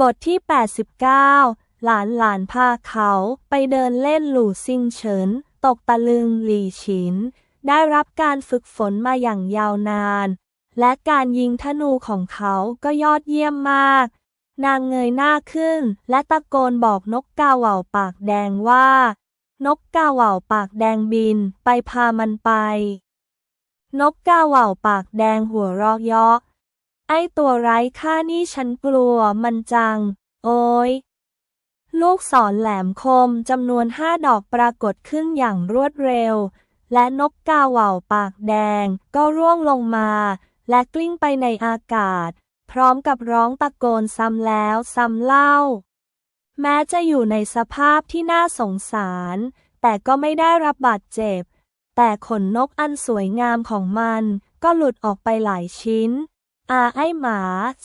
บทที่ 89 หลานหลานพาเขาไปเดินเล่นหลู่ซิงเฉิน ตกตะลึงหลี่ฉิน ได้รับการฝึกฝนมาอย่างยาวนาน และการยิงธนูของเขาก็ยอดเยี่ยมมาก นางเงยหน้าขึ้น และตะโกนบอกนกกาเหว่าปากแดงว่า นกกาเหว่าปากแดงบินไปพามันไป นกกาเหว่าปากแดงหัวเราะเยาะ ไอ้ตัวไร้ค่านี่ฉันกลัวมันจัง โอ้ย ลูกศรแหลมคมจำนวนห้าดอกปรากฏขึ้นอย่างรวดเร็ว และนกกาเหว่าปากแดงก็ร่วงลงมา และกลิ้งไปในอากาศ พร้อมกับร้องตะโกนซ้ำแล้วซ้ำเล่า แม้จะอยู่ในสภาพที่น่าสงสาร แต่ก็ไม่ได้รับบาดเจ็บ แต่ขนนกอันสวยงามของมันก็หลุดออกไปหลายชิ้น อาไอหมา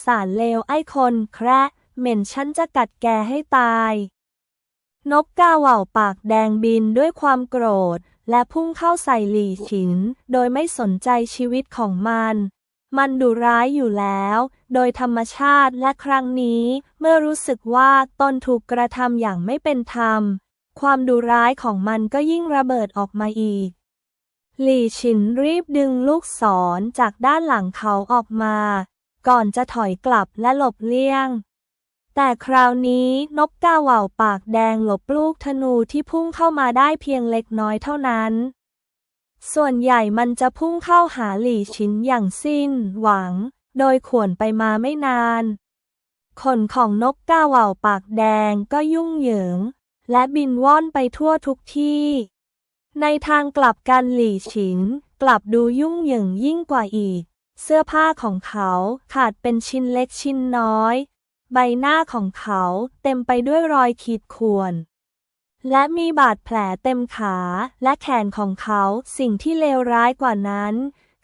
สารเลวไอคนแคระเหม็นฉันจะกัดแกให้ตาย นกกาเหว่าปากแดงบินด้วยความโกรธ และพุ่งเข้าใส่หลี่ฉิน โดยไม่สนใจชีวิตของมัน มันดุร้ายอยู่แล้ว โดยธรรมชาติและครั้งนี้เมื่อรู้สึกว่าตนถูกกระทำอย่างไม่เป็นธรรม ความดุร้ายของมันก็ยิ่งระเบิดออกมาอีก หลี่ฉินรีบดึงลูกศรจากด้านหลังเขาออกมา ก่อนจะถอยกลับและหลบเลี่ยง แต่คราวนี้นกกาเหว่าปากแดงหลบลูกธนูที่พุ่งเข้ามาได้เพียงเล็กน้อยเท่านั้น ส่วนใหญ่มันจะพุ่งเข้าหาหลี่ฉินอย่างสิ้นหวัง โดยข่วนไปมาไม่นานขนของนกกาเหว่าปากแดงก็ยุ่งเหยิง และบินว่อนไปทั่วทุกที่ ในทางกลับกันหลี่ฉิน กลับดูยุ่งเหยิงยิ่งกว่าอีก เสื้อผ้าของเขาขาดเป็นชิ้นเล็กชิ้นน้อย ใบหน้าของเขาเต็มไปด้วยรอยขีดข่วน และมีบาดแผลเต็มขาและแขนของเขาสิ่งที่เลวร้ายกว่านั้น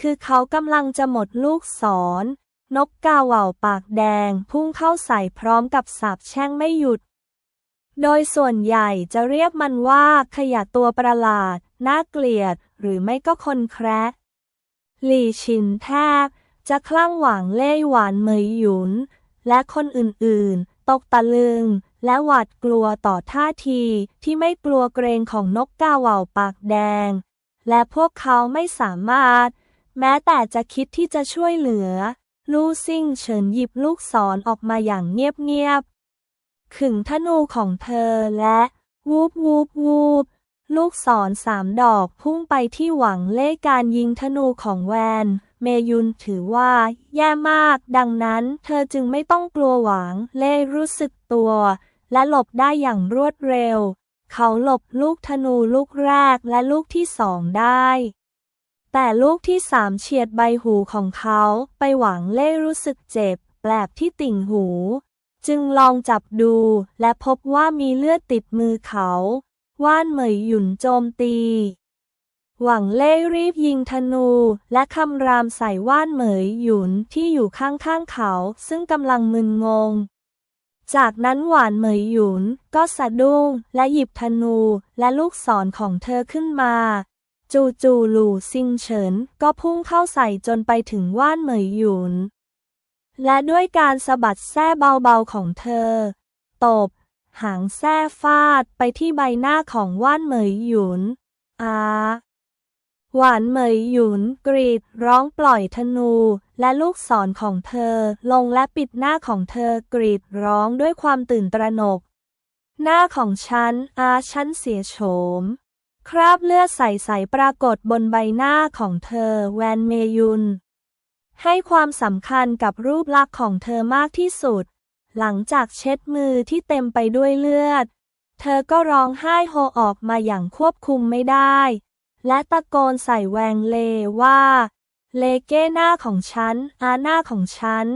คือเขากำลังจะหมดลูกศรนกกาเหว่าปากแดงพุ่งเข้าใส่พร้อมกับสาบแช่งไม่หยุด โดยส่วนใหญ่จะเรียกมันว่าขยะตัวประหลาด น่าเกลียด หรือไม่ก็คนแคระหลี่ชินแทบ จะคลั่งหวังเล่หวานเหมยหยุน และคนอื่นๆ ตกตะลึง และหวาดกลัวต่อท่าทีที่ไม่กลัวเกรงของนกกาเหว่าปากแดง และพวกเขาไม่สามารถ แม้แต่จะคิดที่จะช่วยเหลือ ลู่ซิ่งเฉินหยิบลูกศรอออกมาอย่างเงียบๆ ขึงธนูของเธอและวูบวูบวูบลูกศรสามดอกพุ่งไปที่หวังเล่การยิงธนูของแวน เมยุนถือว่า แย่มาก ดังนั้นเธอจึงไม่ต้องกลัวหวังเล่รู้สึกตัว และหลบได้อย่างรวดเร็ว เขาหลบลูกธนูลูกแรกและลูกที่สองได้ แต่ลูกที่สามเฉียดใบหูของเขา ไปหวังเล่รู้สึกเจ็บ แปลบที่ติ่งหู จึงลองจับดูและพบว่ามีเลือดติดมือเขา ว่านเหมยหยุนโจมตี หวังเล่รีบยิงธนูและคำรามใส่ว่านเหมยหยุนที่อยู่ข้างๆเขา ซึ่งกำลังมึนงง จากนั้นหวานเหมยหยุนก็สะดุ้งและหยิบธนูและลูกศรของเธอขึ้นมา จูจูหลู่ซิงเฉินก็พุ่งเข้าใส่จนไปถึงว่านเหมยหยุน และด้วยการสะบัดแส้เบาๆของเธอ ตบ หางแส้ฟาดไปที่ใบหน้าของว่านเหมยหยุน อาหวานเหมยหยุนกรีดร้องปล่อยธนู และลูกศรของเธอลงและปิดหน้าของเธอกรีดร้องด้วยความตื่นตระหนก หน้าของฉัน อาฉันเสียโฉม คราบเลือดใสๆปรากฏบนใบหน้าของเธอแวนเมยุน ให้ความสำคัญกับรูปลักษณ์ของเธอมากที่สุด หลังจากเช็ดมือที่เต็มไปด้วยเลือด เธอก็ร้องไห้โฮออกมาอย่างควบคุมไม่ได้ และตะโกนใส่แวงเลว่า เลเก้หน้าของฉัน อาหน้าของฉัน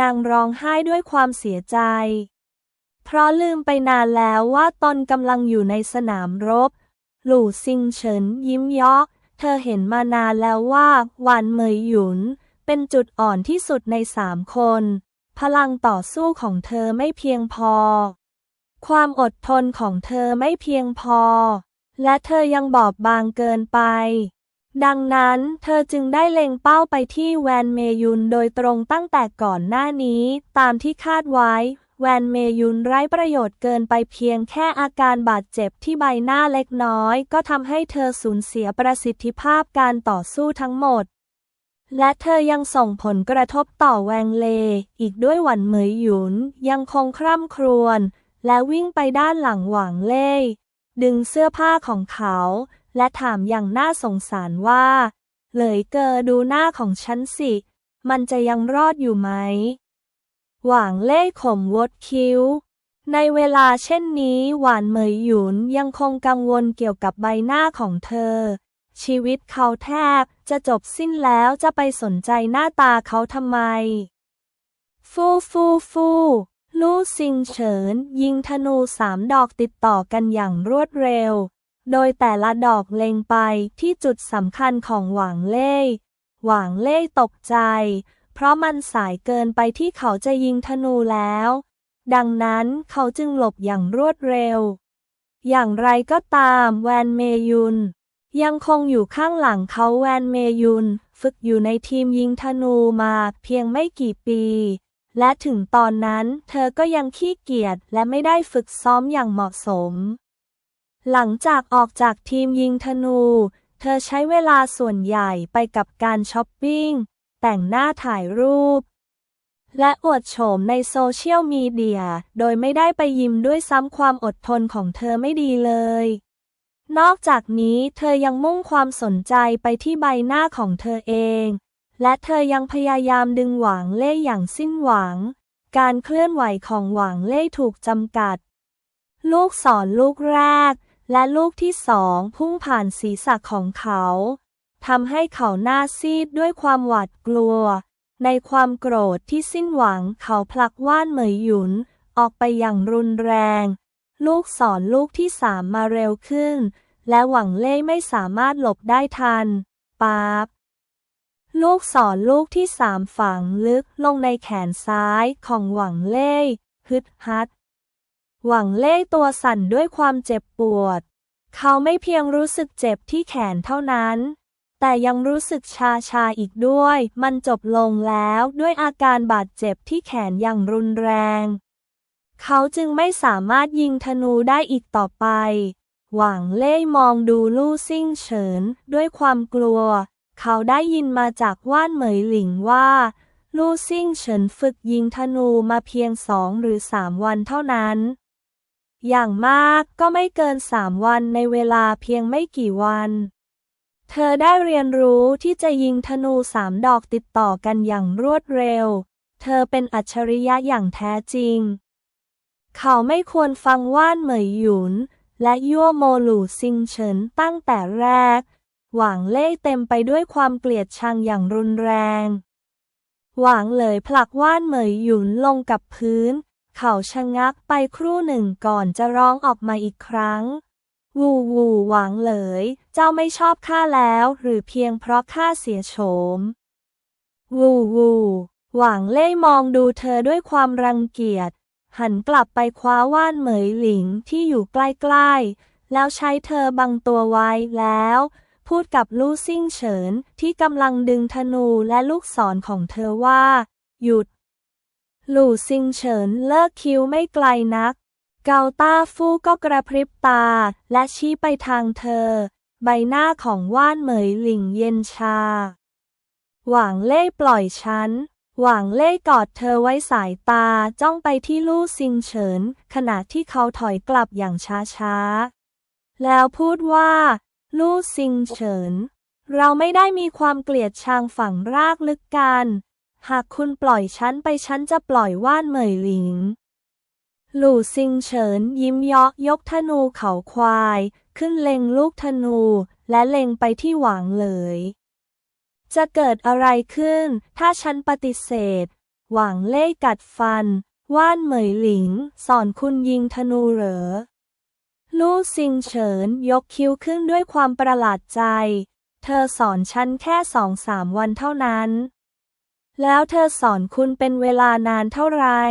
นางร้องไห้ด้วยความเสียใจ เพราะลืมไปนานแล้วว่าตนกำลังอยู่ในสนามรบ หลู่ซิงเฉินยิ้มยาะเธอเห็นมานานแล้วว่าหวานเหมยหยุน เป็นจุดอ่อนที่สุดในสามคน พลังต่อสู้ของเธอไม่เพียงพอ ความอดทนของเธอไม่เพียงพอ และเธอยังบอบบางเกินไป ดังนั้นเธอจึงได้เล็งเป้าไปที่แวนเมยุนโดยตรงตั้งแต่ก่อนหน้านี้ ตามที่คาดไว้ แวนเมยุนไร้ประโยชน์เกินไปเพียงแค่อาการบาดเจ็บที่ใบหน้าเล็กน้อย ก็ทำให้เธอสูญเสียประสิทธิภาพการต่อสู้ทั้งหมด และเธอยังส่งผลกระทบต่อแวงเล อีกด้วยหวันเหมยหยุน ยังคงคร่ำครวญและวิ่งไปด้านหลังหวางเล่ ดึงเสื้อผ้าของเขา และถามอย่างน่าสงสารว่า เหลยเกอดูหน้าของฉันสิ มันจะยังรอดอยู่ไหม หว่างเล่ข่มวดคิ้ว ในเวลาเช่นนี้หวานเหมยหยุนยังคงกังวลเกี่ยวกับใบหน้าของเธอ ชีวิตเขาแทบจะจบสิ้นแล้วจะไปสนใจหน้าตาเขาทำไม ฟูฟูฟูลู่ซิงเฉิน ยิงธนูสามดอกติดต่อกันอย่างรวดเร็ว โดยแต่ละดอกเล็งไปที่จุดสำคัญของหวางเล่ หวางเล่ตกใจ เพราะมันสายเกินไปที่เขาจะยิงธนูแล้ว ดังนั้นเขาจึงหลบอย่างรวดเร็ว อย่างไรก็ตามแวนเมยุน ยังคงอยู่ข้างหลังเขาแวนเมยุน ฝึกอยู่ในทีมยิงธนูมาเพียงไม่กี่ปี และถึงตอนนั้นเธอก็ยังขี้เกียจและไม่ได้ฝึกซ้อมอย่างเหมาะสม หลังจากออกจากทีมยิงธนู เธอใช้เวลาส่วนใหญ่ไปกับการช้อปปิ้ง แต่งหน้าถ่ายรูป และอวดโฉมในโซเชียลมีเดีย โดยไม่ได้ไปยิมด้วยซ้ำความอดทนของเธอไม่ดีเลย นอกจากนี้เธอยังมุ่งความสนใจไปที่ใบหน้าของเธอเอง และเธอยังพยายามดึงหวางเล่อย่างสิ้นหวัง การเคลื่อนไหวของหวางเล่ถูกจำกัด ลูกศรลูกแรก และลูกที่สองพุ่งผ่านศีรษะของเขาทำให้เขาหน้าซีดด้วยความหวาดกลัว ในความโกรธที่สิ้นหวังเขาผลักว่านเหมยหยุนออกไปอย่างรุนแรง ลูกศรลูกที่สามมาเร็วขึ้น และหวังเล่ไม่สามารถหลบได้ทันป๊าบลูกศรลูกที่สามฝังลึกลงในแขนซ้ายของหวังเล่ฮึดฮัด หวังเล่ตัวสั่นด้วยความเจ็บปวด เขาไม่เพียงรู้สึกเจ็บที่แขนเท่านั้น แต่ยังรู้สึกชาชาอีกด้วย มันจบลงแล้วด้วยอาการบาดเจ็บที่แขนอย่างรุนแรง เขาจึงไม่สามารถยิงธนูได้อีกต่อไป หวังเล่มองดูลู่ซิ่งเฉินด้วยความกลัว เขาได้ยินมาจากว่านเหมยหลิงว่า ลู่ซิ่งเฉินฝึกยิงธนูมาเพียงสองหรือสามวันเท่านั้น อย่างมากก็ไม่เกินสามวันในเวลาเพียงไม่กี่วัน เธอได้เรียนรู้ที่จะยิงธนูสามดอกติดต่อกันอย่างรวดเร็ว เธอเป็นอัจฉริยะอย่างแท้จริง เขาไม่ควรฟังว่านเหมยหยุน และยั่วโมหลู่ซิงเฉินตั้งแต่แรก หวางเล่เต็มไปด้วยความเกลียดชังอย่างรุนแรง หวางเลยผลักว่านเหมยหยุนลงกับพื้น เขาชะงักไปครู่หนึ่งก่อนจะร้องออกมาอีกครั้ง วูวูหวางเลย เจ้าไม่ชอบข้าแล้ว หรือเพียงเพราะข้าเสียโฉม วูวูหวางเล่มองดูเธอด้วยความรังเกียจ หันกลับไปคว้าว่านเหมยหลิงที่อยู่ใกล้ๆ แล้วใช้เธอบังตัวไว้แล้ว พูดกับลู่ซิ่งเฉินที่กำลังดึงธนูและลูกศรของเธอว่า หยุด หลู่ซิงเฉินเลิกคิ้วไม่ไกลนัก เกาต้าฟู่ก็กระพริบตาและชี้ไปทางเธอ ใบหน้าของว่านเหมยหลิงเย็นชา หว่างเล่ปล่อยฉัน หว่างเล่กอดเธอไว้สายตาจ้องไปที่ลู่ซิงเฉิน ขณะที่เขาถอยกลับอย่างช้าๆ แล้วพูดว่า ลู่ซิงเฉิน เราไม่ได้มีความเกลียดชังฝังรากลึกกัน หากคุณปล่อยฉันไปฉันจะปล่อยว่านเหมยหลิง หลู่ซิงเฉินยิ้มเยาะยกธนูเขาควาย ขึ้นเล็งลูกธนูและเล็งไปที่หวางเลย จะเกิดอะไรขึ้น ถ้าฉันปฏิเสธ หวางเล่กัดฟัน ว่านเหมยหลิง สอนคุณยิงธนูเหรอ ลู่ซิงเฉินยกคิ้วขึ้นด้วยความประหลาดใจ เธอสอนฉันแค่สองสามวันเท่านั้น แล้วเธอสอนคุณเป็นเวลานานเท่าไหร่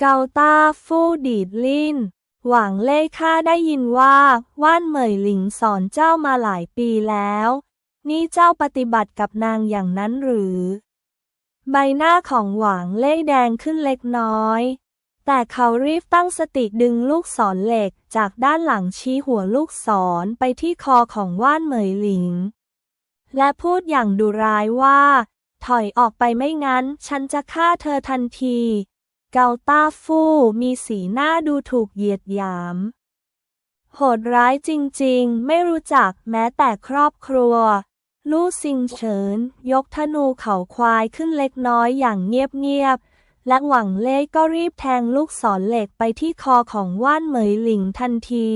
เกาต้าฟู่ดีดลิ้น หวังเล่ข้าได้ยินว่า ว่านเหมยหลิงสอนเจ้ามาหลายปีแล้ว นี่เจ้าปฏิบัติกับนางอย่างนั้นหรือ ใบหน้าของหวางเล่แดงขึ้นเล็กน้อย แต่เขารีบตั้งสติดึงลูกศรเหล็กจากด้านหลังชี้หัวลูกศรไปที่คอของว่านเหมยหลิง และพูดอย่างดุร้ายว่า ถอยออกไปไม่งั้น ฉันจะฆ่าเธอทันที เกาต้าฟู่มีสีหน้าดูถูกเหยียดหยามโหดร้ายจริงๆ ไม่รู้จักแม้แต่ครอบครัว ลู่ซิงเฉิน ยกธนูเข่าควายขึ้นเล็กน้อยอย่างเงียบๆ และหวังเล่ก็รีบแทงลูกศรเหล็กไปที่คอของว่านเหมยหลิงทันที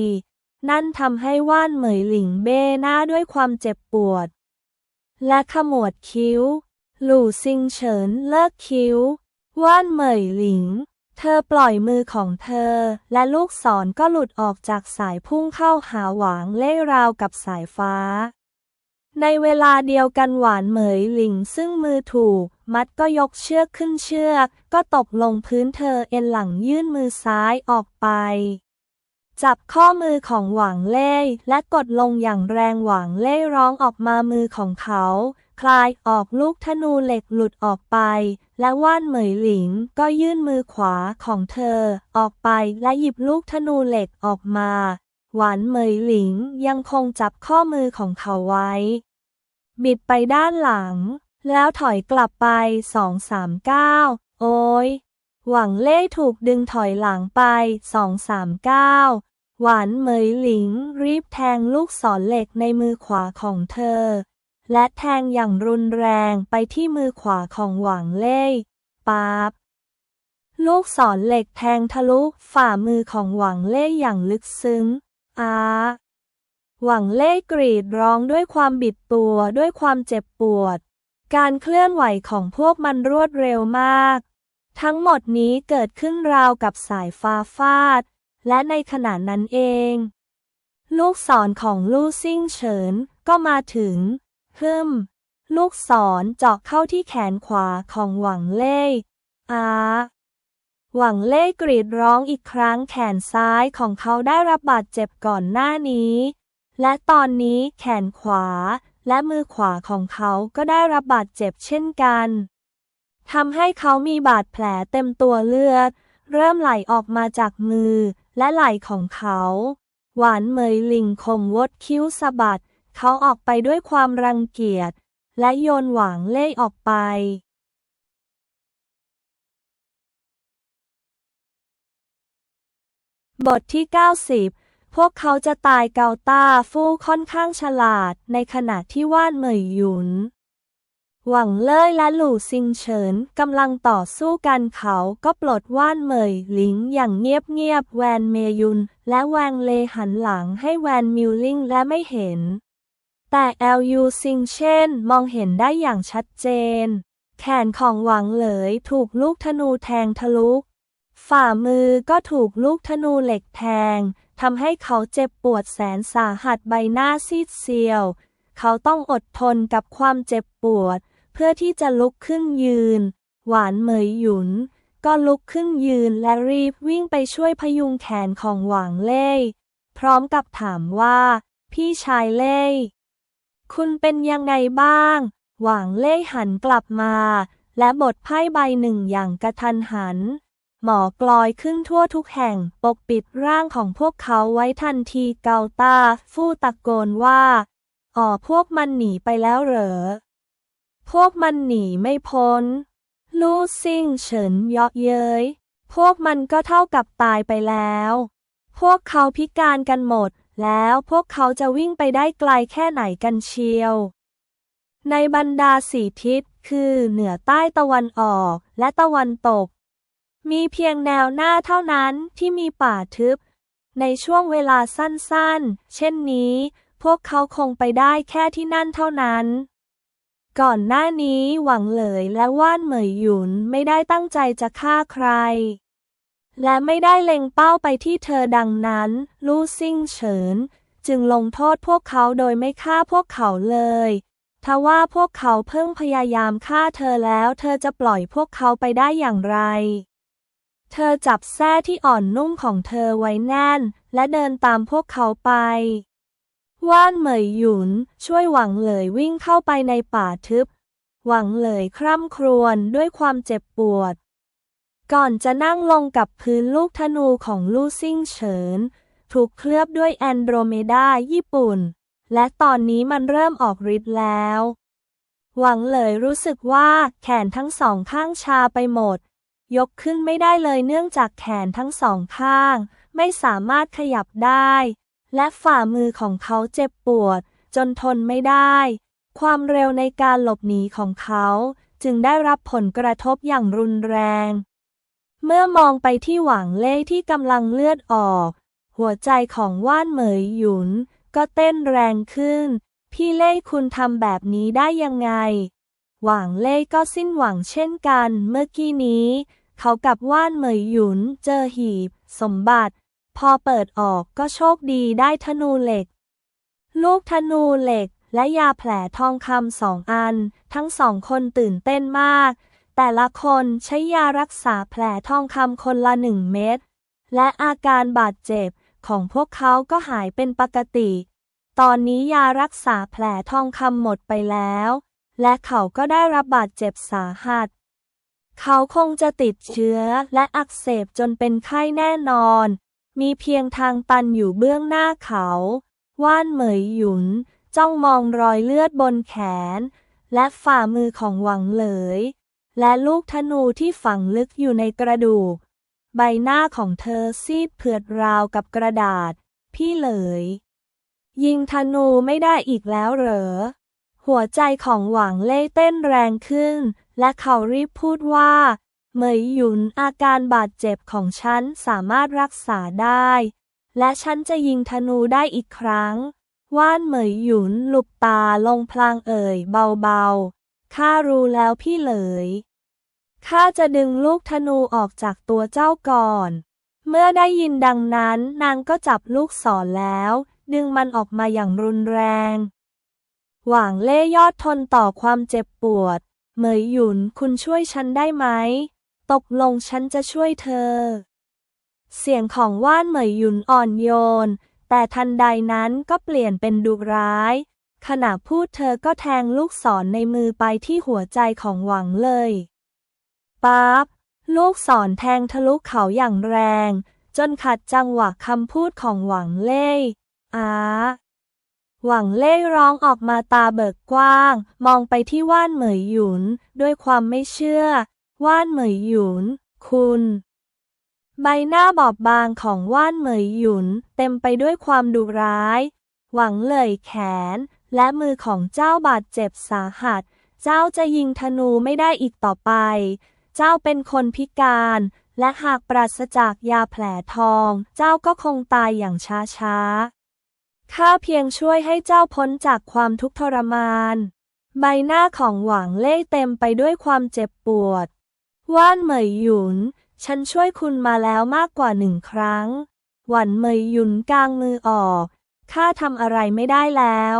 นั่นทำให้ว่านเหมยหลิงเบ้หน้าด้วยความเจ็บปวด และขมวดคิ้ว หลู่ซิงเฉินเลิกคิ้ว ว่านเหมยหลิง เธอปล่อยมือของเธอ และลูกศรก็หลุดออกจากสายพุ่งเข้าหาหวางเล่ราวกับสายฟ้า ในเวลาเดียวกันหวานเหมยหลิงซึ่งมือถูก มัดก็ยกเชือกขึ้นเชือก ก็ตกลงพื้นเธอเอ็นหลังยื่นมือซ้ายออกไป จับข้อมือของหวางเล่และกดลงอย่างแรงหวางเล่ร้องออกมามือของเขา คลายออกลูกธนูเหล็กหลุดออกไป และว่านเหมยหลิงก็ยื่นมือขวาของเธอ ออกไปและหยิบลูกธนูเหล็กออกมา หวานเหมยหลิงยังคงจับข้อมือของเขาไว้ บิดไปด้านหลัง แล้วถอยกลับไปสองสามเก้าโอ้ยหวังเล่ถูกดึงถอยหลังไปสองสามเก้าหวานเหมยหลิงรีบแทงลูกศรเหล็กในมือขวาของเธอ และแทงอย่างรุนแรงไปที่มือขวาของหวังเล่ปาบลูกศรเหล็กแทงทะลุฝ่ามือของหวังเล่อย่างลึกซึ้งอา หวังเล่กรีดร้องด้วยความบิดตัวด้วยความเจ็บปวด การเคลื่อนไหวของพวกมันรวดเร็วมาก ทั้งหมดนี้เกิดขึ้นราวกับสายฟ้าฟาด และในขณะนั้นเอง ลูกศรของลู่ซิ่งเฉินก็มาถึงฮึมลูกศรเจาะเข้าที่แขนขวาของหวังเล่อาหวังเล่กรีดร้องอีกครั้งแขนซ้ายของเขาได้รับบาดเจ็บก่อนหน้านี้ และตอนนี้แขนขวาและมือขวาของเขาก็ได้รับบาดเจ็บเช่นกันทำให้เขามีบาดแผลเต็มตัวเลือด เริ่มไหลออกมาจากมือและไหล่ของเขา หวานเหมยลิงคมวดคิ้วสะบัด เขาออกไปด้วยความรังเกียจ และโยนหวางเล่ออกไป บทที่ 90 พวกเขาจะตายเกาต้าฟู่ค่อนข้างฉลาด ในขณะที่ว่านเหมยหยุน หวังเล่ยและหลู่ซิงเฉินกำลังต่อสู้กันเขาก็ปลดว่านเหมยหลิงอย่างเงียบๆแวนเมยุน และแวงเลหันหลังให้แวนมิวลิงและไม่เห็น แต่แอลยูซิงเช่นมองเห็นได้อย่างชัดเจน แขนของหวังเหลยถูกลูกธนูแทงทะลุฝ่ามือก็ถูกลูกธนูเหล็กแทง ทำให้เขาเจ็บปวดแสนสาหัสใบหน้าซีดเซียว เขาต้องอดทนกับความเจ็บปวด เพื่อที่จะลุกขึ้นยืน หวานเหมยหยุน ก็ลุกขึ้นยืนและรีบวิ่งไปช่วยพยุงแขนของหวางเล่พร้อมกับถามว่า พี่ชายเล่คุณเป็นยังไงบ้าง หวางเล่หันกลับมา และบทไพ่ใบหนึ่งอย่างกระทันหัน หมอกลอยขึ้นทั่วทุกแห่ง ปกปิดร่างของพวกเขาไว้ทันทีเกาตา ฟู่ตะโกนว่า อ๋อพวกมันหนีไปแล้วเหรอ พวกมันหนีไม่พ้น ลู่ซิ่งเฉินเยาะเย้ย พวกมันก็เท่ากับตายไปแล้ว พวกเขาพิการกันหมด แล้วพวกเขาจะวิ่งไปได้ไกลแค่ไหนกันเชียว ในบรรดาสี่ทิศคือเหนือใต้ตะวันออกและตะวันตก มีเพียงแนวหน้าเท่านั้นที่มีป่าทึบ ในช่วงเวลาสั้นๆ เช่นนี้ พวกเขาคงไปได้แค่ที่นั่นเท่านั้น ก่อนหน้านี้หวังเหลยและว่านเหมยหยุนไม่ได้ตั้งใจจะฆ่าใคร และไม่ได้เล็งเป้าไปที่เธอดังนั้น ลู่ซิ่งเฉิน จึงลงโทษพวกเขาโดยไม่ฆ่าพวกเขาเลยทว่าพวกเขาเพิ่งพยายามฆ่าเธอแล้ว เธอจะปล่อยพวกเขาไปได้อย่างไร เธอจับแส้ที่อ่อนนุ่มของเธอไว้แน่น และเดินตามพวกเขาไป ว่านเหมยหยุนช่วยหวังเหลยวิ่งเข้าไปในป่าทึบ หวังเหลยคร่ำครวญด้วยความเจ็บปวด ก่อนจะนั่งลงกับพื้นลูกธนูของลู่ซิ่งเฉิน ถูกเคลือบด้วยแอนโดรเมดาญี่ปุ่น และตอนนี้มันเริ่มออกฤทธิ์แล้ว หวังเลยรู้สึกว่าแขนทั้งสองข้างชาไปหมด ยกขึ้นไม่ได้เลยเนื่องจากแขนทั้งสองข้าง ไม่สามารถขยับได้ และฝ่ามือของเขาเจ็บปวด จนทนไม่ได้ ความเร็วในการหลบหนีของเขาจึงได้รับผลกระทบอย่างรุนแรง เมื่อมองไปที่หวังเล่ที่กำลังเลือดออก หัวใจของว่านเหมยหยุน ก็เต้นแรงขึ้น พี่เล่คุณทำแบบนี้ได้ยังไง หวังเล่ก็สิ้นหวังเช่นกัน เมื่อกี้นี้ เขากับว่านเหมยหยุนเจอหีบ สมบัติ พอเปิดออกก็โชคดีได้ธนูเหล็ก ลูกธนูเหล็กและยาแผลทองคำสองอัน ทั้งสองคนตื่นเต้นมาก แต่ละคนใช้ยารักษาแผลทองคำคนละหนึ่งเม็ดและอาการบาดเจ็บของพวกเขาก็หายเป็นปกติ ตอนนี้ยารักษาแผลทองคำหมดไปแล้ว และเขาก็ได้รับบาดเจ็บสาหัส เขาคงจะติดเชื้อและอักเสบจนเป็นไข้แน่นอน มีเพียงทางตันอยู่เบื้องหน้าเขา ว่านเหมยหยุน จ้องมองรอยเลือดบนแขน และฝ่ามือของหวังเหลย และลูกธนูที่ฝังลึกอยู่ในกระดูก ใบหน้าของเธอซีดเผือดราวกับกระดาษ พี่เหลย ยิงธนูไม่ได้อีกแล้วเหรอ หัวใจของหวังเล่เต้นแรงขึ้น และเขารีบพูดว่า เหมยหยุนอาการบาดเจ็บของฉันสามารถรักษาได้ และฉันจะยิงธนูได้อีกครั้ง ว่านเหมยหยุนหลุบตาลงพลางเอ่ยเบาๆ ข้ารู้แล้วพี่เหลย ข้าจะดึงลูกธนูออกจากตัวเจ้าก่อน เมื่อได้ยินดังนั้นนางก็จับลูกศรแล้ว ดึงมันออกมาอย่างรุนแรง หว่างเล่ยอดทนต่อความเจ็บปวด เหมยหยุนคุณช่วยฉันได้ไหม ตกลงฉันจะช่วยเธอ เสียงของว่านเหมยหยุนอ่อนโยน แต่ทันใดนั้นก็เปลี่ยนเป็นดุร้าย ขณะพูดเธอก็แทงลูกศรในมือไปที่หัวใจของหวังเลยปั๊บลูกศรแทงทะลุเขาอย่างแรง จนขัดจังหวะคำพูดของหวังเล่อา หวังเล่ร้องออกมาตาเบิกกว้าง มองไปที่ว่านเหมยหยุน ด้วยความไม่เชื่อ ว่านเหมยหยุน คุณ ใบหน้าบอบบางของว่านเหมยหยุน เต็มไปด้วยความดุร้าย หวังเลยแขน และมือของเจ้าบาดเจ็บสาหัส เจ้าจะยิงธนูไม่ได้อีกต่อไป เจ้าเป็นคนพิการ และหากปราศจากยาแผลทอง เจ้าก็คงตายอย่างช้าๆ ข้าเพียงช่วยให้เจ้าพ้นจากความทุกข์ทรมาน ใบหน้าของหวังเล่เต็มไปด้วยความเจ็บปวด ว่านเหมยหยุน ฉันช่วยคุณมาแล้วมากกว่าหนึ่งครั้ง หวันเหมยหยุนกางมือออก ข้าทำอะไรไม่ได้แล้ว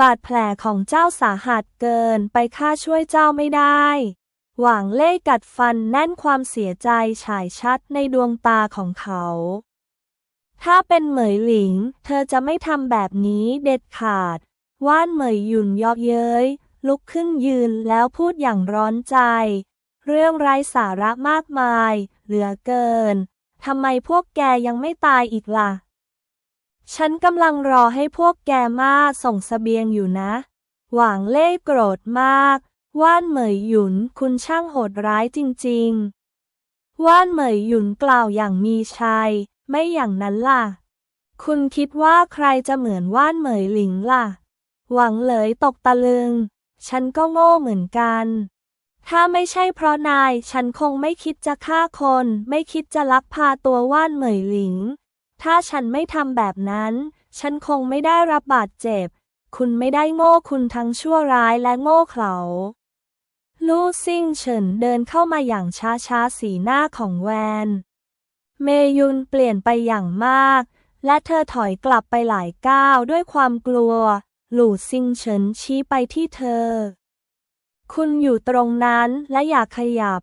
บาดแผลของเจ้าสาหัสเกินไปข้าช่วยเจ้าไม่ได้ หว่างเล่กัดฟันแน่นความเสียใจฉายชัดในดวงตาของเขา ถ้าเป็นเหมยหลิง เธอจะไม่ทำแบบนี้เด็ดขาด ว่านเหมยหยุนยอกเย้ย ลุกขึ้นยืนแล้วพูดอย่างร้อนใจ เรื่องไร้สาระมากมาย เหลือเกิน ทำไมพวกแกยังไม่ตายอีกล่ะ ฉันกำลังรอให้พวกแกมาส่งสเสบียงอยู่นะ หวางเล่โกรธมาก ว่านเหมยหยุนคุณช่างโหดร้ายจริง ๆ ว่านเหมยหยุนกล่าวอย่างมีชัย ไม่อย่างนั้นล่ะ คุณคิดว่าใครจะเหมือนว่านเหมยหลิงล่ะ หวังเหลยตกตะลึง ฉันก็โง่เหมือนกัน ถ้าไม่ใช่เพราะนาย ฉันคงไม่คิดจะฆ่าคน ไม่คิดจะลักพาตัวว่านเหมยหลิง ถ้าฉันไม่ทำแบบนั้น ฉันคงไม่ได้รับบาดเจ็บ คุณไม่ได้โง่คุณทั้งชั่วร้ายและโง่เขลาลู่ซิ่งเฉินเดินเข้ามาอย่างช้าๆ สีหน้าของแวน เมยุนเปลี่ยนไปอย่างมาก และเธอถอยกลับไปหลายก้าวด้วยความกลัว หลู่ซิงเฉินชี้ไปที่เธอ คุณอยู่ตรงนั้นและอย่าขยับ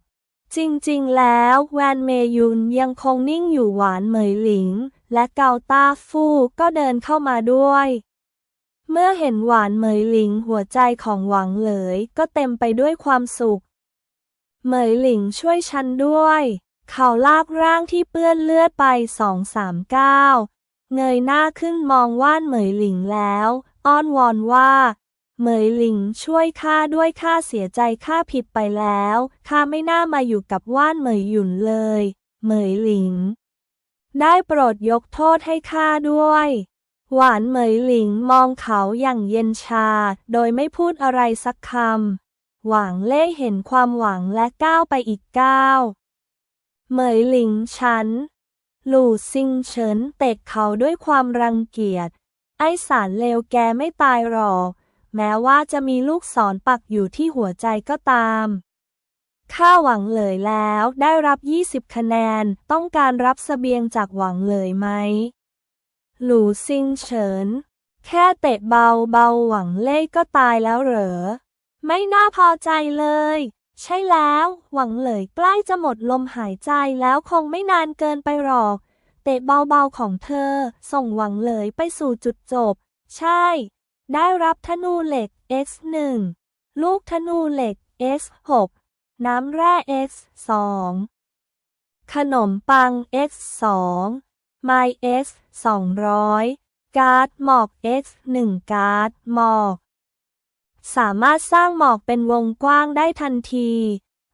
จริงๆ แล้วแวนเมยุนยังคงนิ่งอยู่หวานเหมยหลิง และเกาต้าฟู่ก็เดินเข้ามาด้วย เมื่อเห็นหวานเหมยหลิงหัวใจของหวังเหลยก็เต็มไปด้วยความสุข เหมยหลิงช่วยฉันด้วย เขาลากร่างที่เปื้อนเลือดไปสองสามก้าวเงยหน้าขึ้นมองว่านเหมยหลิงแล้ว อ้อนวอนว่า เหมยหลิงช่วยข้าด้วยข้าเสียใจข้าผิดไปแล้วข้าไม่น่ามาอยู่กับว่านเหมยหยุ่นเลย เหมยหลิง ได้โปรดยกโทษให้ข้าด้วย หวานเหมยหลิงมองเขาอย่างเย็นชา โดยไม่พูดอะไรสักคำหวางเล่เห็นความหวังและก้าวไปอีกก้าว เหมยหลิงฉัน หลู่ซิงเฉินเตะเขาด้วยความรังเกียจ ไอสารเลวแกไม่ตายหรอก แม้ว่าจะมีลูกศรปักอยู่ที่หัวใจก็ตามข้าหวังเลยแล้วได้รับ 20 คะแนน ต้องการรับเสบียงจากหวังเลยไหม หลู่ซิงเฉิน แค่เตะเบาเบาหวังเล่ก็ตายแล้วเหรอ ไม่น่าพอใจเลย ใช่แล้ว หวังเลยใกล้จะหมดลมหายใจแล้วคงไม่นานเกินไปหรอก เตะเบาๆของเธอ ส่งหวังเลยไปสู่จุดจบ ใช่ ได้รับธนูเหล็ก X1 ลูกธนูเหล็ก X6 น้ำแร่ X2 ขนมปัง X2 ไม X 200 การ์ดหมอก X 1 การ์ดหมอก สามารถสร้างหมอกเป็นวงกว้างได้ทันที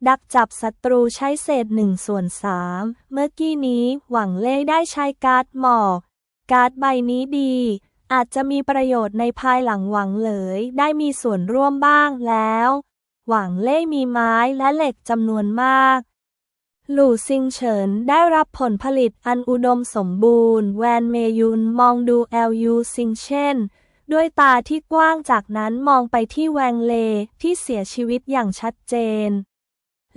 ดักจับศัตรูใช้เศษหนึ่งส่วนสามเมื่อกี้นี้หวังเล่ได้ใช้การ์ดหมอก การ์ดใบนี้ดี อาจจะมีประโยชน์ในภายหลังหวังเลยได้มีส่วนร่วมบ้างแล้ว หวังเล่มีไม้และเหล็กจำนวนมากหลู่ซิงเฉินได้รับผลผลิตอันอุดมสมบูรณ์ แวนเมยุนมองดูแอลยูซิงเช่น ด้วยตาที่กว้างจากนั้นมองไปที่แวงเลที่เสียชีวิตอย่างชัดเจน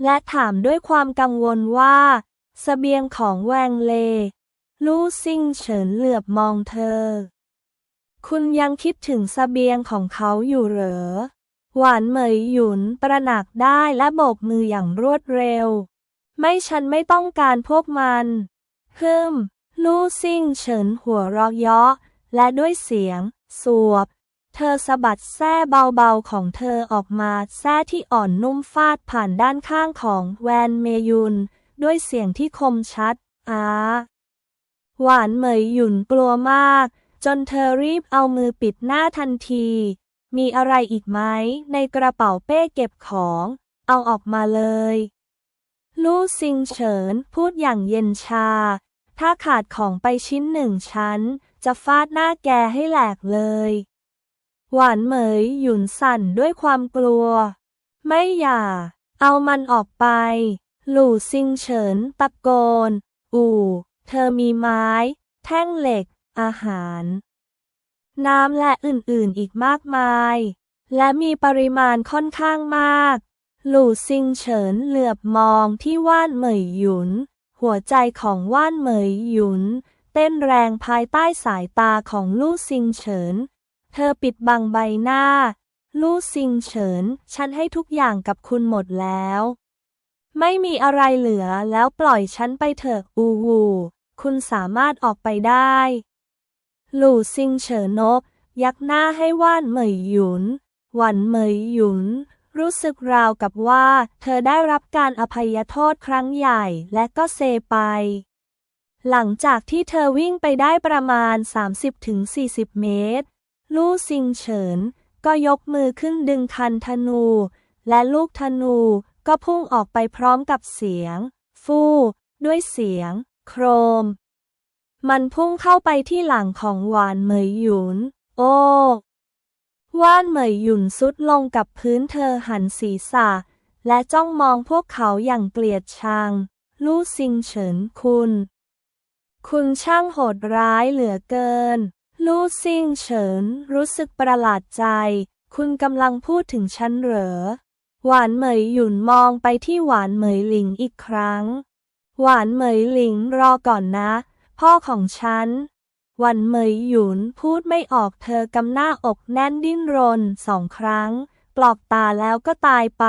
และถามด้วยความกังวลว่าสเสบียงของแวงเล ลู่ซิงเฉินเหลือบมองเธอ คุณยังคิดถึงสเสบียงของเขาอยู่เหรอ หวานเหมยหยุนตระหนักได้และโบกมืออย่างรวดเร็ว ไม่ฉันไม่ต้องการพวกมันฮึมลู่ซิ่งเฉินหัวเราะเยาะและด้วยเสียง สวบ เธอสะบัดแส้เบาๆของเธอออกมาแส้ที่อ่อนนุ่มฟาดผ่านด้านข้างของแวนเมยุน ด้วยเสียงที่คมชัดอาหวานเหมยหยุ่นกลัวมาก จนเธอรีบเอามือปิดหน้าทันที มีอะไรอีกไหมในกระเป๋าเป้เก็บของ เอาออกมาเลย ลู่ซิงเฉินพูดอย่างเย็นชา ถ้าขาดของไปชิ้นหนึ่งชั้น จะฟาดหน้าแกให้แหลกเลย หวานเหมยหยุนสั่นด้วยความกลัว ไม่อย่า เอามันออกไป หลู่ซิงเฉินตะโกน อู่ เธอมีไม้ แท่งเหล็ก อาหาร น้ำและอื่นๆอีกมากมาย และมีปริมาณค่อนข้างมาก หลู่ซิงเฉินเหลือบมองที่ว่านเหมยหยุน หัวใจของว่านเหมยหยุน เต้นแรงภายใต้สายตาของลู่ซิงเฉิน เธอปิดบังใบหน้า ลู่ซิงเฉิน ฉันให้ทุกอย่างกับคุณหมดแล้ว ไม่มีอะไรเหลือแล้วปล่อยฉันไปเถอะอูวู คุณสามารถออกไปได้ ลู่ซิงเฉินนบ ยักหน้าให้ว่านเหมยหยุน หวันเหมยหยุนรู้สึกราวกับว่า เธอได้รับการอภัยโทษครั้งใหญ่และก็เซไป หลังจากที่เธอวิ่งไปได้ประมาณ 30-40 เมตร ลู่ซิงเฉิน ก็ยกมือขึ้นดึงคันธนู และลูกธนูก็พุ่งออกไปพร้อมกับเสียง ฟู่ ด้วยเสียง โครม มันพุ่งเข้าไปที่หลังของหวานเหมยหยุน โอ้ว่านเหมยหยุนสุดลงกับพื้นเธอหันศีรษะ และจ้องมองพวกเขาอย่างเกลียดชัง ลู่ซิงเฉินคุณ คุณช่างโหดร้ายเหลือเกิน ลู่ซิงเฉิน รู้สึกประหลาดใจ คุณกำลังพูดถึงฉันเหรอ หวานเหมยหยุนมองไปที่หวานเหมยหลิงอีกครั้ง หวานเหมยหลิงรอก่อนนะ พ่อของฉัน หวันเหมยหยุนพูดไม่ออกเธอกำหน้าอกแน่นดิ้นรนสองครั้ง ปลอกตาแล้วก็ตายไป